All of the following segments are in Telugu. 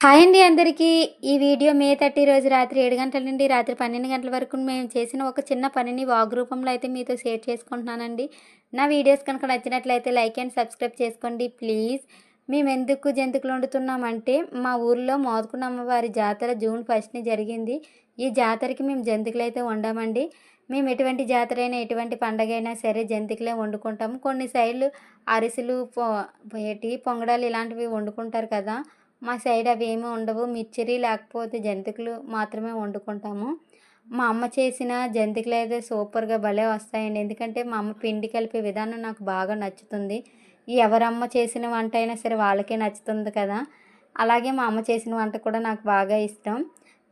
హాయ్ అండి అందరికీ. ఈ వీడియో మే థర్టీ రోజు రాత్రి ఏడు గంటల నుండి రాత్రి పన్నెండు గంటల వరకు మేము చేసిన ఒక చిన్న పనిని వాగ్ రూపంలో అయితే మీతో షేర్ చేసుకుంటున్నానండి. నా వీడియోస్ కనుక నచ్చినట్లయితే లైక్ అండ్ సబ్స్క్రైబ్ చేసుకోండి ప్లీజ్. మేము ఎందుకు జంతుకులు వండుతున్నామంటే మా ఊర్లో మోదుకున్న అమ్మవారి జాతర జూన్ ఫస్ట్ని జరిగింది. ఈ జాతరకి మేము జంతుకులు అయితే వండామండి. మేము ఎటువంటి జాతర అయినా ఎటువంటి పండగ అయినా సరే జంతికలే వండుకుంటాము కొన్ని సైడ్లు అరిసెలు పొ ఏటి పొంగడాలు ఇలాంటివి వండుకుంటారు కదా. మా సైడ్ అవి ఏమీ ఉండవు. మిర్చిరి లేకపోతే జంతికలు మాత్రమే వండుకుంటాము. మా అమ్మ చేసిన జంతికలు అయితే సూపర్గా భలే వస్తాయండి. ఎందుకంటే మా అమ్మ పిండి కలిపే విధానం నాకు బాగా నచ్చుతుంది. ఎవరమ్మ చేసిన వంట అయినా సరే వాళ్ళకే నచ్చుతుంది కదా. అలాగే మా అమ్మ చేసిన వంట కూడా నాకు బాగా ఇష్టం.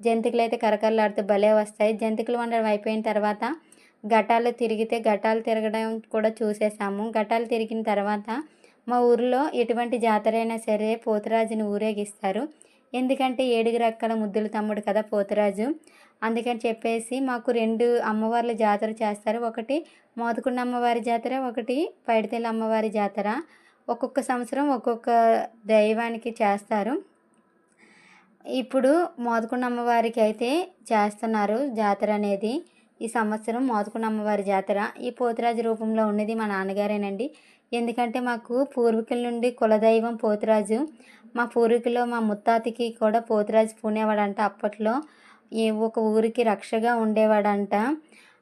జంతికలు అయితే కరకరలాడితే భలే వస్తాయి. జంతికలు వండడం అయిపోయిన తర్వాత ఘటాలు తిరిగితే ఘటాలు తిరగడం కూడా చూసేసాము. ఘటాలు తిరిగిన తర్వాత మా ఊరిలో ఎటువంటి జాతర అయినా సరే పోతురాజుని ఊరేగిస్తారు. ఎందుకంటే ఏడుగు రక్కల ముద్దుల తమ్ముడు కదా పోతురాజు. అందుకని చెప్పేసి మాకు రెండు అమ్మవార్ల జాతర చేస్తారు. ఒకటి మోదకొండ అమ్మవారి జాతర ఒకటి పైడితల్లి అమ్మవారి జాతర. ఒక్కొక్క సంవత్సరం ఒక్కొక్క దైవానికి చేస్తారు. ఇప్పుడు మోదకొండ అమ్మవారికి అయితే చేస్తున్నారు జాతర అనేది. ఈ సంవత్సరం మోదకొండ అమ్మవారి జాతర ఈ పోతురాజు రూపంలో ఉన్నది మా నాన్నగారేనండి. ఎందుకంటే మాకు పూర్వీకుల నుండి కులదైవం పోతురాజు. మా పూర్వీకులు మా ముత్తాతకి కూడా పోతురాజు పూనేవాడంట. అప్పట్లో ఏ ఒక ఊరికి రక్షగా ఉండేవాడంట.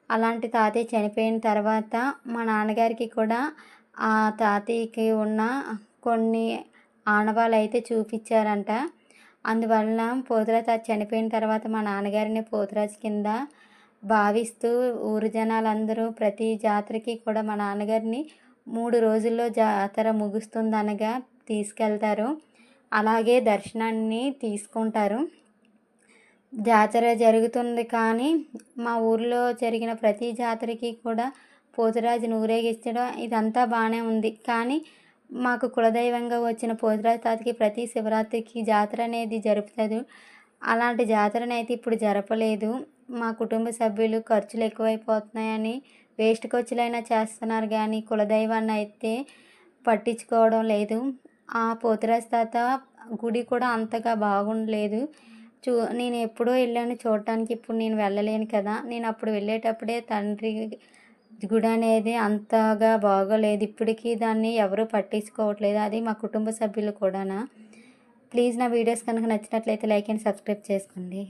అలాంటి తాతయ్య చనిపోయిన తర్వాత మా నాన్నగారికి కూడా ఆ తాతయ్యకి ఉన్న కొన్ని ఆనవాళ్ళు అయితే చూపించారంట. అందువలన పోతురాజు చనిపోయిన తర్వాత మా నాన్నగారిని పోతురాజు కింద భావిస్తూ ఊరు జనాలందరూ ప్రతి జాతరకి కూడా మా నాన్నగారిని మూడు రోజుల్లో జాతర ముగుస్తుందనగా తీసుకెళ్తారు. అలాగే దర్శనాన్ని తీసుకుంటారు. జాతర జరుగుతుంది కానీ మా ఊర్లో జరిగిన ప్రతి జాతరకి కూడా పోతురాజును ఊరేగించడం ఇదంతా బాగానే ఉంది. కానీ మాకు కులదైవంగా వచ్చిన పోతురాజు తాతకి ప్రతి శివరాత్రికి జాతర అనేది జరుపుతుంది అలాంటి జాతరనైతే ఇప్పుడు జరపలేదు. మా కుటుంబ సభ్యులు ఖర్చులు ఎక్కువైపోతున్నాయని వేస్ట్ ఖర్చులైనా చేస్తున్నారు కానీ కులదైవాన్ని అయితే పట్టించుకోవడం లేదు. ఆ పోతురాజు తాత గుడి కూడా అంతగా బాగుండలేదు. చూ నేను ఎప్పుడో వెళ్ళాను చూడటానికి ఇప్పుడు నేను వెళ్ళలేను కదా. నేను అప్పుడు వెళ్ళేటప్పుడే తండ్రి గుడి అనేది అంతగా బాగోలేదు. ఇప్పటికీ దాన్ని ఎవరు పట్టించుకోవట్లేదు. అది మా కుటుంబ సభ్యులు కూడానా. ప్లీజ్ నా వీడియోస్ కనుక నచ్చినట్లయితే లైక్ అండ్ సబ్స్క్రైబ్ చేసుకోండి.